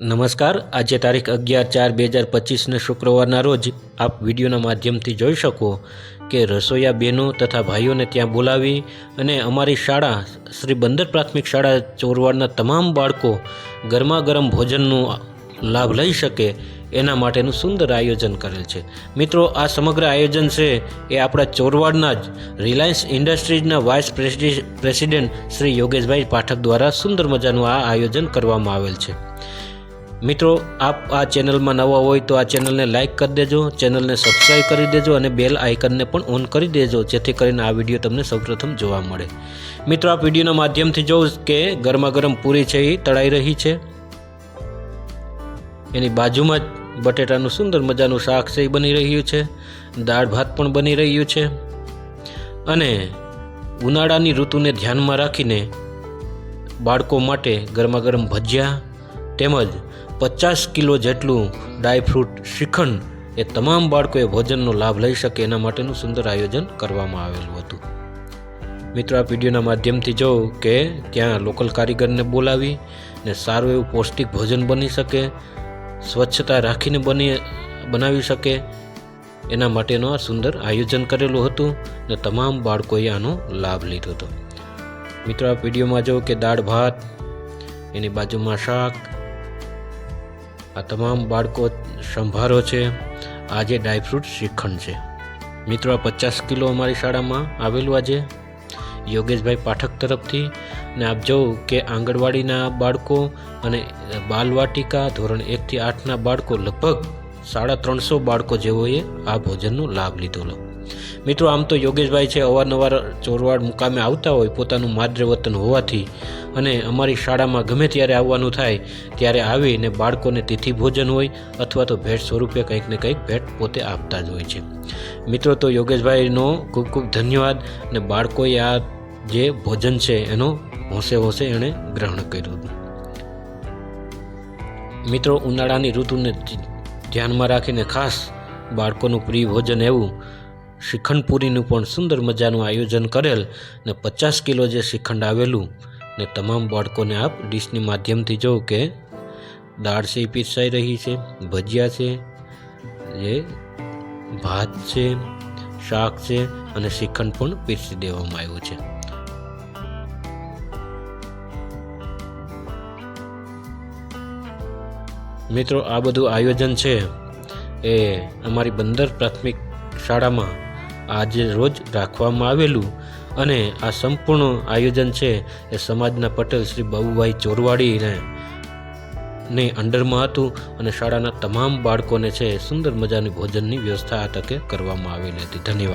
નમસ્કાર. આજે તારીખ અગિયાર ચાર બે હજાર પચીસને શુક્રવારના રોજ આપ વિડીયોના માધ્યમથી જોઈ શકો કે રસોઈયા બહેનો તથા ભાઈઓને ત્યાં બોલાવી અને અમારી શાળા, શ્રી બંદર પ્રાથમિક શાળા ચોરવાડના તમામ બાળકો ગરમા ગરમ ભોજનનો લાભ લઈ શકે એના માટેનું સુંદર આયોજન કરેલ છે. મિત્રો, આ સમગ્ર આયોજન છે એ આપણા ચોરવાડના જ રિલાયન્સ ઇન્ડસ્ટ્રીઝના વાઇસ પ્રેસિડે- પ્રેસિડેન્ટ શ્રી યોગેશભાઈ પાઠક દ્વારા સુંદર મજાનું આ આયોજન કરવામાં આવેલ છે. મિત્રો, આપ આ ચેનલમાં નવા હોય તો આ ચેનલને લાઇક કરી દેજો, ચેનલને સબસ્ક્રાઈબ કરી દેજો અને બેલ આઇકનને પણ ઓન કરી દેજો, જેથી કરીને આ વીડિયો તમને સૌપ્રથમ જોવા મળે. મિત્રો આ વિડીયોના માધ્યમથી જોઉં કે ગરમા ગરમ પૂરી છે એ, તળાઈ રહી છે. એની બાજુમાં જ બટેટાનું સુંદર મજાનું શાક છે એ બની રહ્યું છે. દાળ ભાત પણ બની રહ્યું છે. અને ઉનાળાની ઋતુને ધ્યાનમાં રાખીને બાળકો માટે ગરમા ગરમ ભજીયા તેમજ પચાસ કિલો જેટલું ડ્રાયફ્રૂટ શ્રીખંડ એ તમામ બાળકોએ ભોજનનો લાભ લઈ શકે એના માટેનું સુંદર આયોજન કરવામાં આવેલું હતું. મિત્રો, આ વિડીયોના માધ્યમથી જોઉં કે ત્યાં લોકલ કારીગરને બોલાવી ને સારું એવું પૌષ્ટિક ભોજન બની શકે, સ્વચ્છતા રાખીને બની, બનાવી શકે, એના માટેનું આ સુંદર આયોજન કરેલું હતું ને તમામ બાળકોએ આનો લાભ લીધો હતો. મિત્રો, આ વિડીયોમાં જો કે દાળ ભાત, એની બાજુમાં શાક આ તમામ બાળકો સંભારો છે. આજે ડ્રાયફ્રૂટ શ્રીખંડ છે. મિત્રો, આ પચાસ કિલો અમારી શાળામાં આવેલું આજે. યોગેશભાઈ પાઠક તરફથી ને આપ જોઉં કે આંગણવાડીના બાળકો અને બાલવાટિકા ધોરણ એકથી આઠના બાળકો લગભગ સાડા ત્રણસો બાળકો જેઓએ આ ભોજનનો લાભ લીધેલો. મિત્રો, આમ તો યોગેશભાઈ છે, અવારનવાર ચોરવાડ મુકામે આવતા હોય, પોતાનું માદ્ર વતન હોવાથી અને અમારી શાળામાં ગમે ત્યારે આવવાનું થાય, ત્યારે આવીને બાળકોને તિથિ ભોજન હોય અથવા તો ભેટ સ્વરૂપે કંઈક ને કંઈક ભેટ પોતે આપતા જ હોય છે. મિત્રો, તો યોગેશભાઈનો ખૂબ ખૂબ ધન્યવાદ અને બાળકોએ આ જે ભોજન છે, એનો હોંશે હોંશે એણે ગ્રહણ કર્યું. મિત્રો, ઉનાળાની ઋતુને ધ્યાનમાં રાખીને ખાસ બાળકોનું પ્રિય ભોજન એવું શ્રીખંડ પૂરીનું પણ સુંદર મજાનું આયોજન કરેલ ને પચાસ કિલો જે શ્રીખંડ આવેલું ને તમામ બાળકોને આપ ડીશની માધ્યમથી જોઉં કે દાળ છે પીરસાઈ રહી છે, ભજીયા છે, જે ભાત છે, શાક છે અને શ્રીખંડ પણ પીરસી દેવામાં આવ્યું છે. મિત્રો, આ બધું આયોજન છે એ અમારી બંદર પ્રાથમિક શાળામાં આજે રોજ રાખવામાં આવેલું અને આ સંપૂર્ણ આયોજન છે એ સમાજના પટેલ શ્રી બાબુભાઈ ચોરવાડીને ને અંડરમાં હતું અને શાળાના તમામ બાળકોને છે સુંદર મજાની ભોજનની વ્યવસ્થા આ તકે કરવામાં આવેલી હતી. ધન્યવાદ.